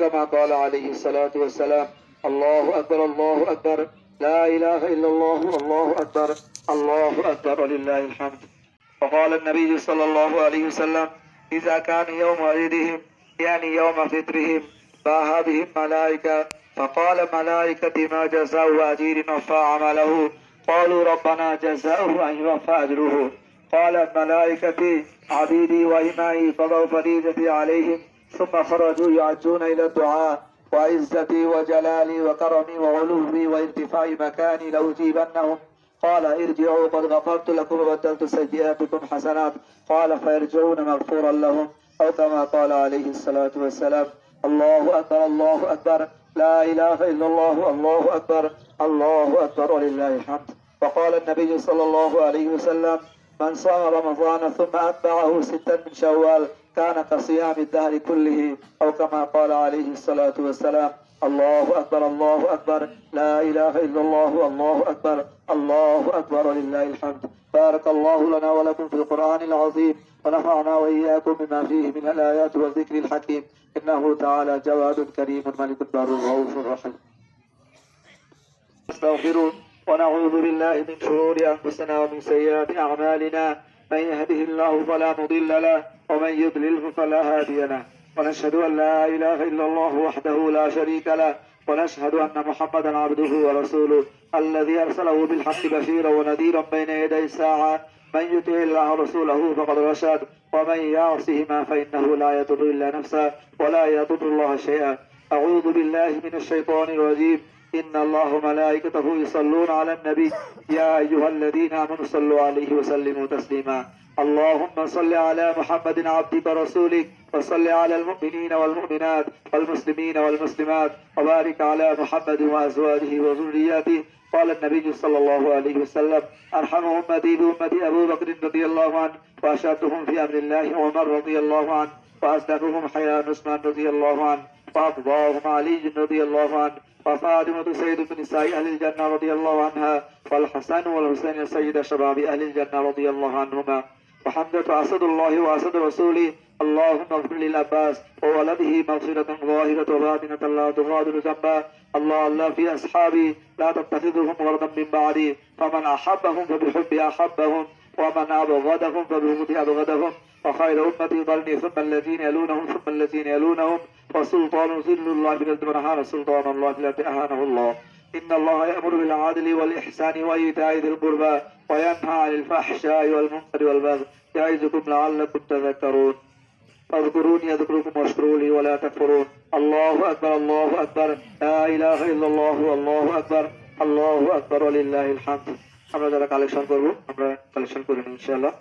كما قال عليه الصلاة والسلام الله أكبر الله أكبر لا إله إلا الله الله أكبر الله أكبر ولله الحمد. وقال النبي صلى الله عليه وسلم إذا كان يوم عيدهم يعني يوم فطرهم باها بهم ملائكة. فقال ملائكة ما جزاء أجير وفى عمله؟ قالوا ربنا جزاؤه أن يوفى أجره. قال الملائكة عبيدي وإمائي قضوا فريضتي عليهم ثم خرجوا يعجون إلى الدعاء وعزتي وجلالي وكرمي وعلومي وارتفاع مكاني لأجيبنهم. قال ارجعوا قد غفرت لكم وبدلت سيئاتكم حسنات. قال فيرجعون مغفورا لهم. أو كما قال عليه الصلاة والسلام الله أكبر الله أكبر. لا إله إلا الله الله أكبر الله أكبر ولله الحمد. وقال النبي صلى الله عليه وسلم من صام رمضان ثم أتبعه ستا من شوال كان كصيام الدهر كله أو كما قال عليه الصلاة والسلام الله أكبر الله أكبر لا إله إلا الله الله أكبر الله أكبر ولله الحمد. بارك الله لنا ولكم في القرآن العظيم ونفعنا وإياكم بما فيه من الآيات والذكر الحكيم. إنه تعالى جواد كريم ملك بر رؤوف رحيم نستغفره ونعوذ بالله من شرور أنفسنا ومن سيئات أعمالنا. من يهده الله فلا مضل له ومن يضلله فلا هادي له. ونشهد أن لا إله إلا الله وحده لا شريك له. ونشهد أن محمدا عبده ورسوله الذي أرسله بالحق بشيرا ونذيرا بين يدي الساعة. من يطع الله ورسوله فقد رشد. ومن يعصهما فإنه لا يضر إلا نفسه ولا يضر الله شيئا. أعوذ بالله من الشيطان الرجيم. إن الله ملائكته يصلون على النبي. يا أيها الذين آمنوا صلوا عليه وسلموا تسليما. اللهم صل على محمد عبدك ورسولك وصل على المؤمنين والمؤمنات والمسلمين والمسلمات وبارك على محمد وأزواجه وذرياته. قال النبي صلى الله عليه وسلم أرحم أمتي بأمتي أبو بكر رضي الله عنه وأشدهم في أمر الله عمر رضي الله عنه وأصدقهم حياء عثمان رضي الله عنه. وأفضاهم علي رضي الله عنه وفاطمة سيد نساء أهل الجنة رضي الله عنها والحسن والحسين سيد شباب أهل الجنة رضي الله عنهما. وحمدة أسد الله وأسد رسوله. اللهم اغفر للعباس وولده مغفرة ظاهرة وباطنة لا تغادر ذنبا. الله الله في أصحابي. لا تتخذهم غرضا من بعدي. فمن أحبهم فبحب أحبهم. ومن أبغضهم فبغض أبغضهم وخير أمتي ظلني ثم الذين يلونهم ثم الذين يلونهم وسلطان ظل الله في الأرض ونهار سلطان الله في الأرض أهانه الله. إن الله يأمر بالعدل والإحسان وإيتاء ذي القربى وينهى عن الفحشاء والمنكر والبغي يعظكم لعلكم تذكرون. فاذكروني أذكركم واشكروا لي ولا تكفرون. الله أكبر الله أكبر. لا إله إلا الله الله أكبر. الله أكبر ولله الحمد. আমরা যারা কালেকশন করব আমরা কালেকশন করে নিই ইনশাআল্লাহ।